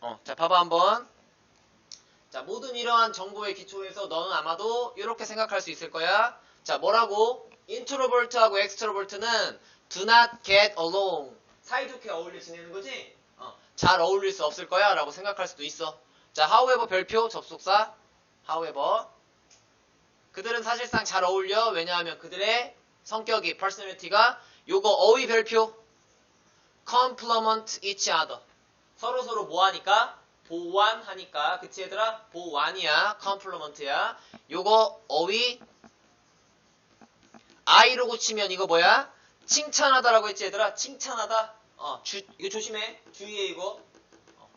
어, 자, 봐봐 한번. 자, 모든 이러한 정보의 기초에서 너는 아마도 이렇게 생각할 수 있을 거야. 자, 뭐라고? introvert하고 extrovert는 do not get along. 사이좋게 어울려 지내는 거지? 어, 잘 어울릴 수 없을 거야 라고 생각할 수도 있어. 자, however 별표 접속사. however. 그들은 사실상 잘 어울려. 왜냐하면 그들의 성격이, personality가 요거 어휘 별표. complement each other. 서로 서로 뭐 하니까? 보완하니까. 그치 얘들아? 보완이야. complement야. 요거 어휘 I로 고치면 이거 뭐야? 칭찬하다라고 했지 얘들아? 칭찬하다. 어, 주, 이거 조심해. 주의해 이거. 어,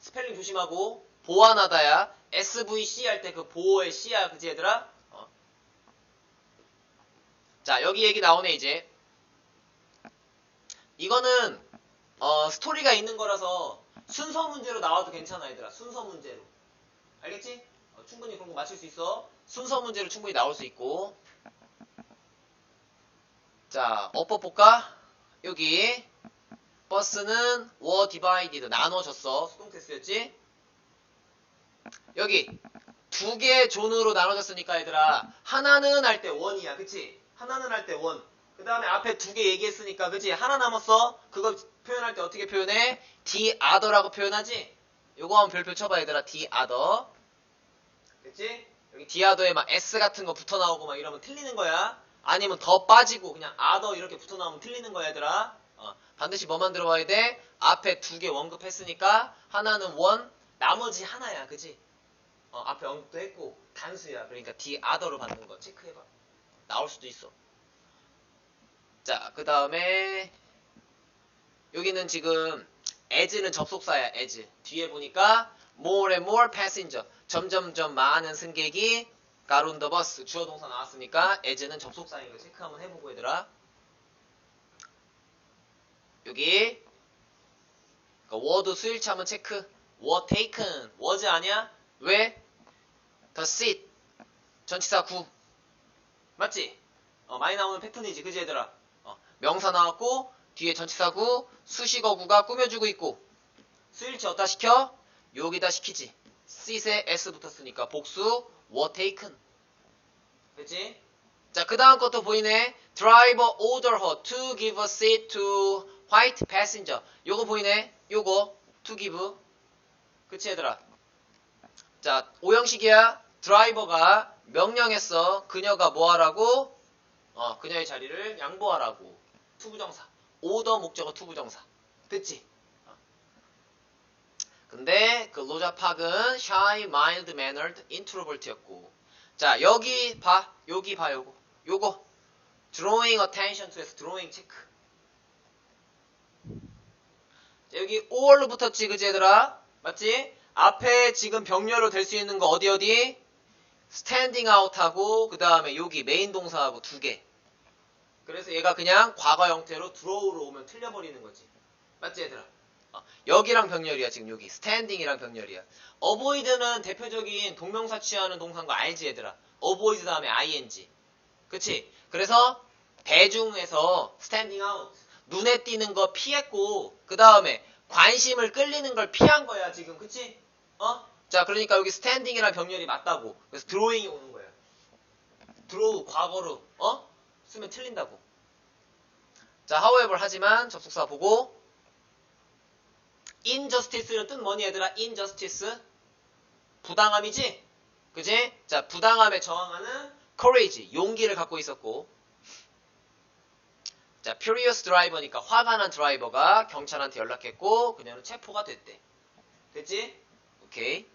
스펠링 조심하고. 보완하다야. SVC 할 때 그 보호의 C야. 그치 얘들아? 어. 자, 여기 얘기 나오네 이제. 이거는 어, 스토리가 있는 거라서 순서 문제로 나와도 괜찮아 얘들아. 순서 문제로. 알겠지? 어, 충분히 그런 거 맞출 수 있어. 순서 문제로 충분히 나올 수 있고. 자, 어법 볼까? 여기 버스는 were divided 나눠졌어. 수동 테스트였지? 여기 두 개의 존으로 나눠졌으니까 얘들아 하나는 할 때 원이야. 그치? 하나는 할 때 원. 그 다음에 앞에 두 개 얘기했으니까 그치? 하나 남았어. 그거 표현할 때 어떻게 표현해? the other라고 표현하지? 요거 한번 별표 쳐봐 얘들아. the other. 그치? 여기 the other에 막 s 같은 거 붙어 나오고 막 이러면 틀리는 거야. 아니면 더 빠지고 그냥 other 이렇게 붙어 나오면 틀리는 거야 얘들아. 어, 반드시 뭐만 들어와야 돼? 앞에 두 개 원급 했으니까 하나는 원, 나머지 하나야. 그치? 어, 앞에 언급도 했고 단수야. 그러니까 the other로 받는 거 체크해봐. 나올 수도 있어. 자, 그 다음에 여기는 지금 as는 접속사야. as. 뒤에 보니까 more and more passenger. 점점점 많은 승객이 가룬더 버스 주어 동사 나왔으니까 as는 접속사인 거 체크 한번 해보고 얘들아. 여기 그러니까 word 수일치 한번 체크. were taken. was 아니야? 왜? the seat. 전치사 구. 맞지? 어, 많이 나오는 패턴이지. 그지 얘들아? 어, 명사 나왔고 뒤에 전치사구 수식어구가 꾸며주고 있고 수일치 어디다 시켜? 여기다 시키지. sit에 s 붙었으니까 복수 were taken. 그치? 자, 그 다음 것도 보이네. Driver order her to give a seat to white passenger. 요거 보이네. 요거 to give. 그치 얘들아? 자, 오형식이야. 드라이버가 명령했어. 그녀가 뭐 하라고? 어, 그녀의 자리를 양보하라고. 투부정사. 오더 목적어 투부정사. 됐지? 어. 근데 그 로자 팍은 shy, mild mannered, introvert였고. 자, 여기 봐. 여기 봐, 요거. 요거. drawing attention to에서 drawing 체크. 자, 여기 or로 붙었지, 그지, 얘들아? 맞지? 앞에 지금 병렬로 될 수 있는 거 어디, 어디? standing out하고, 그 다음에 여기 메인 동사하고 두 개. 그래서 얘가 그냥 과거 형태로 draw로 오면 틀려버리는 거지. 맞지, 얘들아? 어, 여기랑 병렬이야, 지금 여기. standing이랑 병렬이야. avoid는 대표적인 동명사 취하는 동사인 거 알지, 얘들아? avoid 다음에 ing. 그치? 그래서 대중에서 standing out. 눈에 띄는 거 피했고, 그 다음에 관심을 끌리는 걸 피한 거야, 지금. 그치? 어? 자, 그러니까 여기 standing이랑 병렬이 맞다고. 그래서 drawing이 오는 거야. draw, 과거로, 어? 쓰면 틀린다고. 자, however 하지만 접속사 보고 injustice는 뜻 뭐니 얘들아? injustice 부당함이지? 그지? 자, 부당함에 저항하는 courage 용기를 갖고 있었고 자, furious driver니까 화가 난 드라이버가 경찰한테 연락했고 그녀는 체포가 됐대. 됐지? 오케이.